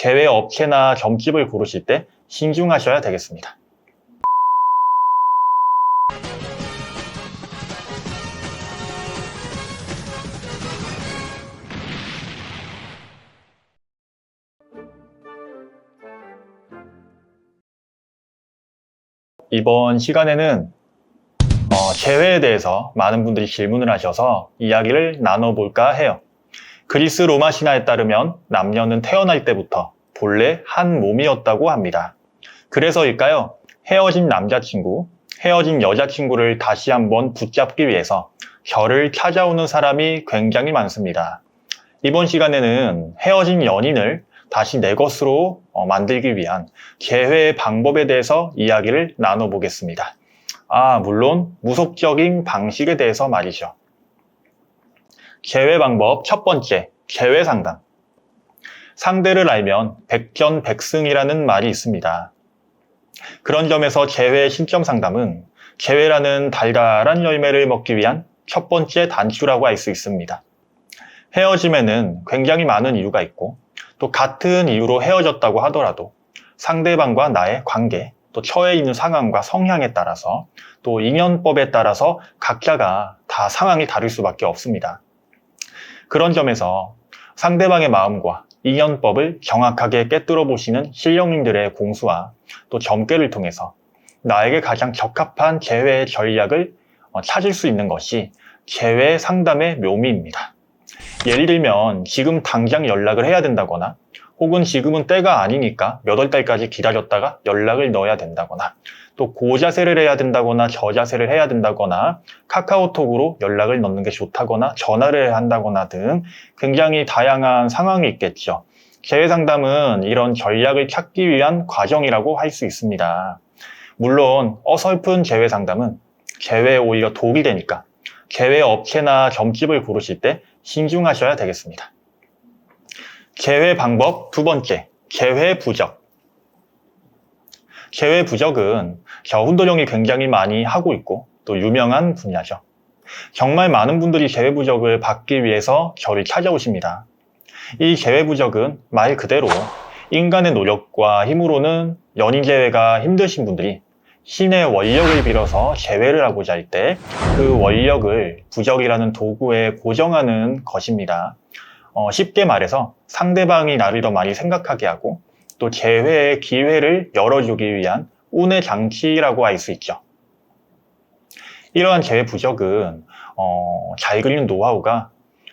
개회 업체나 점집을 고르실 때 신중하셔야 되겠습니다. 이번 시간에는 어, 재회에 대해서 많은 분들이 질문을 하셔서 이야기를 나눠볼까 해요. 그리스 로마 신화에 따르면 남녀는 태어날 때부터 본래 한 몸이었다고 합니다. 그래서일까요? 헤어진 남자친구, 헤어진 여자친구를 다시 한번 붙잡기 위해서 결을 찾아오는 사람이 굉장히 많습니다. 이번 시간에는 헤어진 연인을 다시 내 것으로 어, 만들기 위한 재회 방법에 대해서 이야기를 나눠보겠습니다. 아, 물론 무속적인 방식에 대해서 말이죠. 재회 방법 첫 번째, 재회 상담. 상대를 알면 백전백승이라는 말이 있습니다. 그런 점에서 재회 신점 상담은 재회라는 달달한 열매를 먹기 위한 첫 번째 단추라고 할 수 있습니다. 헤어짐에는 굉장히 많은 이유가 있고 또 같은 이유로 헤어졌다고 하더라도 상대방과 나의 관계, 또 처해 있는 상황과 성향에 따라서 또 인연법에 따라서 각자가 다 상황이 다를 수밖에 없습니다. 그런 점에서 상대방의 마음과 인연법을 정확하게 깨뜨려 보시는 실력님들의 공수와 또 점괘를 통해서 나에게 가장 적합한 재회 전략을 어, 찾을 수 있는 것이 재회 상담의 묘미입니다. 예를 들면 지금 당장 연락을 해야 된다거나 혹은 지금은 때가 아니니까 몇 월 달까지 기다렸다가 연락을 넣어야 된다거나 또 고자세를 해야 된다거나 저자세를 해야 된다거나 카카오톡으로 연락을 넣는 게 좋다거나 전화를 한다거나 등 굉장히 다양한 상황이 있겠죠. 재회 상담은 이런 전략을 찾기 위한 과정이라고 할 수 있습니다. 물론 어설픈 재회 상담은 재회에 오히려 독이 되니까 재회 업체나 점집을 고르실 때 신중하셔야 되겠습니다. 재회 방법 두 번째, 재회 부적. 재회 부적은 겨훈도령이 굉장히 많이 하고 있고 또 유명한 분야죠. 정말 많은 분들이 재회 부적을 받기 위해서 저를 찾아오십니다. 이 재회 부적은 말 그대로 인간의 노력과 힘으로는 연인 재회가 힘드신 분들이 신의 원력을 빌어서 재회를 하고자 할 때 그 원력을 부적이라는 도구에 고정하는 것입니다. 어, 쉽게 말해서 상대방이 나를 더 많이 생각하게 하고 또 재회의 기회를 열어주기 위한 운의 장치라고 할 수 있죠. 이러한 재회 부적은 어, 잘 그리는 노하우가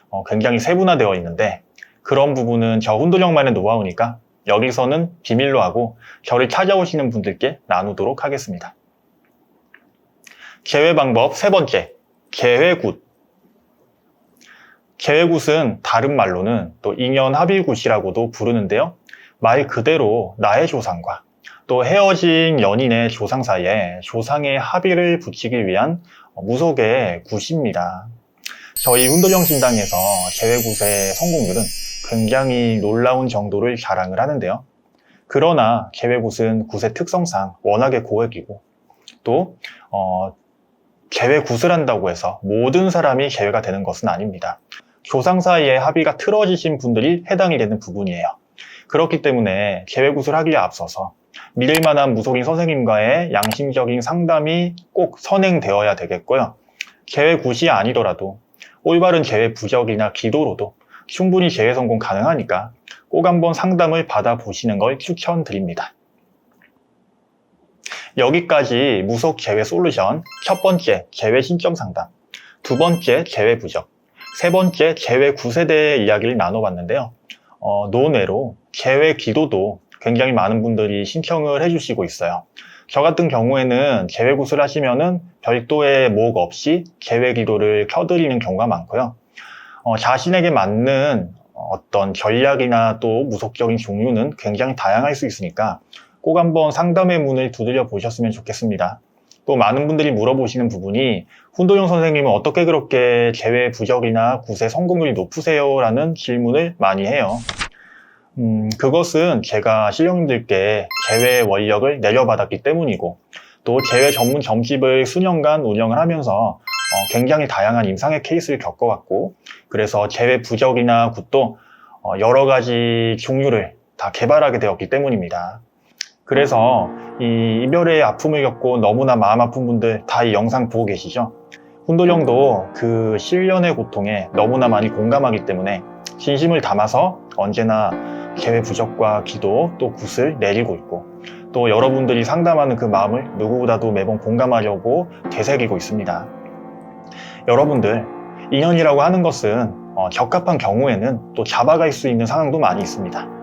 어, 굉장히 세분화되어 있는데 그런 부분은 저 훈도령만의 노하우니까 여기서는 비밀로 하고 저를 찾아오시는 분들께 나누도록 하겠습니다. 재회 방법 세 번째, 재회굿. 재회굿은 다른 말로는 또 인연 합일굿이라고도 부르는데요. 말 그대로 나의 조상과 또 헤어진 연인의 조상 사이에 조상의 합의를 붙이기 위한 무속의 굿입니다. 저희 훈도령 신당에서 재회굿의 성공률은 굉장히 놀라운 정도를 자랑을 하는데요. 그러나 재회굿은 굿의 특성상 워낙에 고액이고 또 어, 재회 굿을 한다고 해서 모든 사람이 재회가 되는 것은 아닙니다. 조상 사이에 합의가 틀어지신 분들이 해당이 되는 부분이에요. 그렇기 때문에 굿을 하기에 앞서서 믿을 만한 무속인 선생님과의 양심적인 상담이 꼭 선행되어야 되겠고요. 재회 굿이 아니더라도 올바른 재회 부적이나 기도로도 충분히 재회 성공 가능하니까 꼭 한번 상담을 받아보시는 걸 추천드립니다. 여기까지 무속 재회 솔루션 첫 번째 재회 신점 상담, 두 번째 재회 부적, 세 번째 재회 구세대의 이야기를 나눠봤는데요. 어, 논외로 재회 기도도 굉장히 많은 분들이 신청을 해주시고 있어요. 저 같은 경우에는 구슬 하시면은 별도의 목 없이 재회 기도를 켜드리는 경우가 많고요. 어, 자신에게 맞는 어떤 전략이나 또 무속적인 종류는 굉장히 다양할 수 있으니까 꼭 한번 상담의 문을 두드려 보셨으면 좋겠습니다. 또 많은 분들이 물어보시는 부분이 훈도용 선생님은 어떻게 그렇게 재회 부적이나 구세 성공률이 높으세요? 라는 질문을 많이 해요. 음, 그것은 제가 실령님들께 재회 원력을 내려받았기 때문이고 또 재회 전문 점집을 수년간 운영을 하면서 어, 굉장히 다양한 임상의 케이스를 겪어왔고 그래서 재회 부적이나 굿도 어, 여러 가지 종류를 다 개발하게 되었기 때문입니다. 그래서 이 이별의 아픔을 겪고 너무나 마음 아픈 분들 다 이 영상 보고 계시죠? 훈돌 형도 그 실련의 고통에 너무나 많이 공감하기 때문에 진심을 담아서 언제나 개회 부적과 기도 또 굿을 내리고 있고 또 여러분들이 상담하는 그 마음을 누구보다도 매번 공감하려고 되새기고 있습니다. 여러분들 인연이라고 하는 것은 어, 적합한 경우에는 또 잡아갈 수 있는 상황도 많이 있습니다.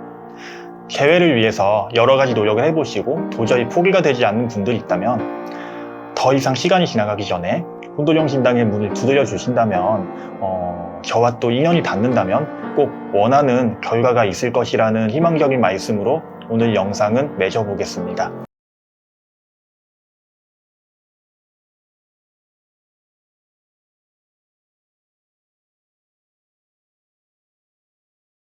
개회를 위해서 여러 가지 노력을 해보시고 도저히 포기가 되지 않는 분들이 있다면 더 이상 시간이 지나가기 전에 혼도령 신당의 문을 두드려 주신다면 어, 저와 또 인연이 닿는다면 꼭 원하는 결과가 있을 것이라는 희망적인 말씀으로 오늘 영상은 맺어보겠습니다.